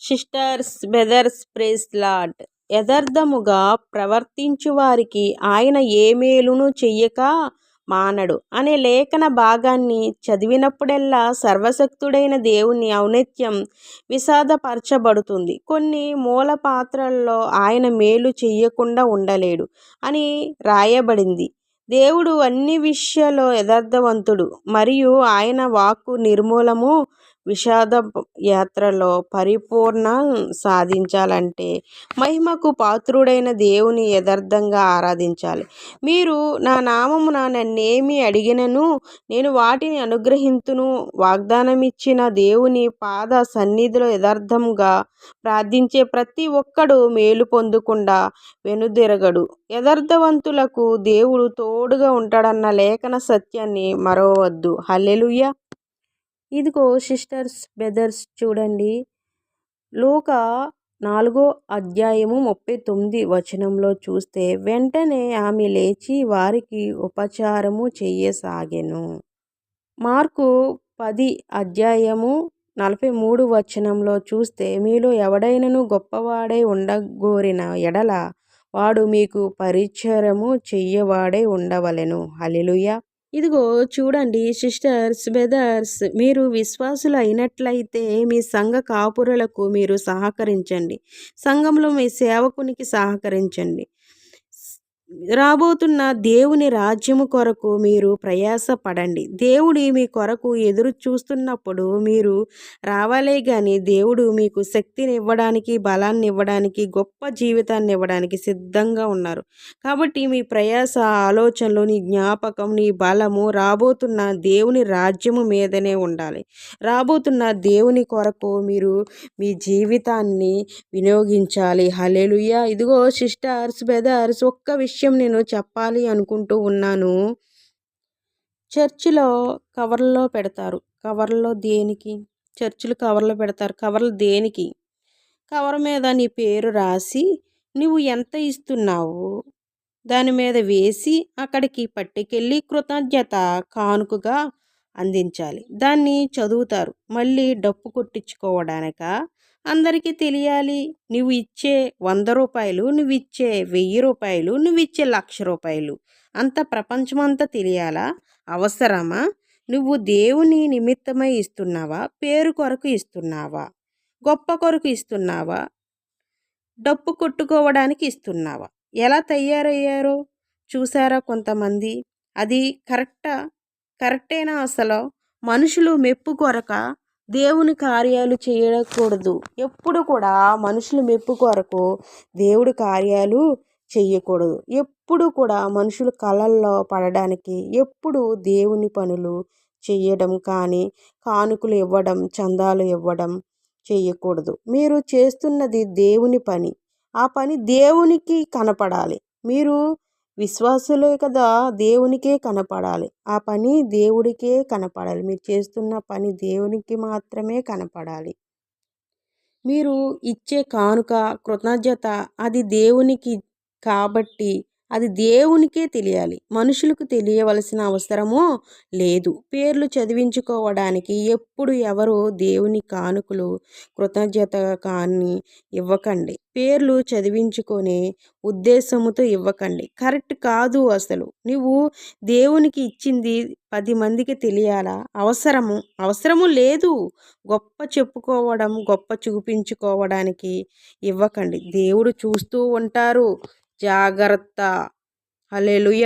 Sisters brothers praise lord. యథార్థముగా ప్రవర్తించు వారికి ఆయన ఏ మేలును చెయ్యక మానడు. అనే లేఖన భాగాన్ని చదివినప్పుడల్లా సర్వశక్తుడైన దేవుని ఔన్నత్యం విషాదపరచబడుతుంది. కొన్ని మూల పాత్రల్లో ఆయన మేలు చెయ్యకుండా ఉండలేడు అని రాయబడింది. దేవుడు అన్ని విషయాల్లో యథార్థవంతుడు. మరియు ఆయన వాక్కు నిర్మూలము విషాద యాత్రలో పరిపూర్ణ సాధించాలంటే మహిమకు పాత్రుడైన దేవుని యథార్థంగా ఆరాధించాలి. మీరు నా నామమున నన్నేమి అడిగినను నేను వాటిని అనుగ్రహింతును వాగ్దానమిచ్చిన దేవుని పాద సన్నిధిలో యథార్థంగా ప్రార్థించే ప్రతి ఒక్కడు మేలు పొందకుండా వెనుదిరగడు. యథార్థవంతులకు దేవుడు తోడుగా ఉంటాడన్న లేఖన సత్యాన్ని మరవవద్దు. హల్లెలూయ. ఇదిగో సిస్టర్స్ బ్రదర్స్ చూడండి. లోక నాలుగో అధ్యాయము ముప్పై తొమ్మిది వచనంలో చూస్తే వెంటనే ఆమె లేచి వారికి ఉపచారము చెయ్యసాగెను. మార్కు పది అధ్యాయము నలభై మూడు వచనంలో చూస్తే మీలో ఎవడైనను గొప్పవాడై ఉండగోరిన ఎడల వాడు మీకు పరిచయము చెయ్యవాడై ఉండవలెను. హలిలుయ ఇదిగో చూడండి సిస్టర్స్ బ్రదర్స్ మీరు విశ్వాసులు అయినట్లయితే మీ సంఘ కాపురులకు మీరు సహకరించండి. సంఘంలో మీ సేవకునికి సహకరించండి. రాబోతున్న దేవుని రాజ్యము కొరకు మీరు ప్రయాసపడండి. దేవుడి మీ కొరకు ఎదురు చూస్తున్నప్పుడు మీరు రావాలే కానీ దేవుడు మీకు శక్తిని ఇవ్వడానికి బలాన్ని ఇవ్వడానికి గొప్ప జీవితాన్ని ఇవ్వడానికి సిద్ధంగా ఉన్నారు. కాబట్టి మీ ప్రయాస ఆలోచనలు నీ జ్ఞాపకం నీ బలము రాబోతున్న దేవుని రాజ్యము మీదనే ఉండాలి. రాబోతున్న దేవుని కొరకు మీరు మీ జీవితాన్ని వినియోగించాలి. హలేలుయ్యా ఇదిగో సిస్టర్స్ బ్రదర్స్ ఒక్క విషయం విషయం నేను చెప్పాలి అనుకుంటూ ఉన్నాను. చర్చిలో కవర్లో పెడతారు. కవర్లో దేనికి? చర్చిలు కవర్లో పెడతారు. కవర్లు దేనికి? కవర్ మీద నీ పేరు రాసి నువ్వు ఎంత ఇస్తున్నావు? దాని మీద వేసి అక్కడికి పట్టుకెళ్ళి కృతజ్ఞత కానుకగా అందించాలి. దాన్ని చదువుతారు. మళ్ళీ డప్పు కొట్టించుకోవడానిక? అందరికీ తెలియాలి. నువ్వు ఇచ్చే వంద రూపాయలు నువ్వు ఇచ్చే వెయ్యి రూపాయలు నువ్వు ఇచ్చే లక్ష రూపాయలు. అంత ప్రపంచమంతా తెలియాలా? అవసరమా? నువ్వు దేవుని నిమిత్తమై ఇస్తున్నావా? పేరు కొరకు ఇస్తున్నావా? గొప్ప కొరకు ఇస్తున్నావా? డప్పు కొట్టుకోవడానికి ఇస్తున్నావా? ఎలా తయారయ్యారో? చూసారా కొంతమంది? అది కరెక్టా? కరెక్టేనా అసలు? మనుషులు మెప్పు కొరక? దేవుని కార్యాలు చేయకూడదు. ఎప్పుడు కూడా మనుషులు మెప్పు కొరకు దేవుడి కార్యాలు చేయకూడదు ఎప్పుడు కూడా మనుషులు కళల్లో పడడానికి ఎప్పుడు దేవుని పనులు చేయడం కానీ కానుకలు ఇవ్వడం చందాలు ఇవ్వడం చేయకూడదు మీరు చేస్తున్నది దేవుని పని. ఆ పని దేవునికి కనపడాలి. మీరు విశ్వాసులే కదా దేవునికే కనపడాలి. ఆ పని దేవుడికే కనపడాలి. మీరు చేస్తున్న పని దేవునికి మాత్రమే కనపడాలి. మీరు ఇచ్చే కానుక కృతజ్ఞత అది దేవునికి కాబట్టి అది దేవునికే తెలియాలి. మనుషులకు తెలియవలసిన అవసరమో లేదు. పేర్లు చదివించుకోవడానికి ఎప్పుడు ఎవరు దేవుని కానుకలు కృతజ్ఞత కానీ ఇవ్వకండి. పేర్లు చదివించుకొని ఉద్దేశముతో ఇవ్వకండి. కరెక్ట్ కాదు అసలు. నువ్వు దేవునికి ఇచ్చింది పది మందికి తెలియాలా? అవసరము. అవసరము లేదు. గొప్ప చెప్పుకోవడం గొప్ప చూపించుకోవడానికి ఇవ్వకండి. దేవుడు చూస్తూ ఉంటారు. జాగ్రత్త. హలేలుయ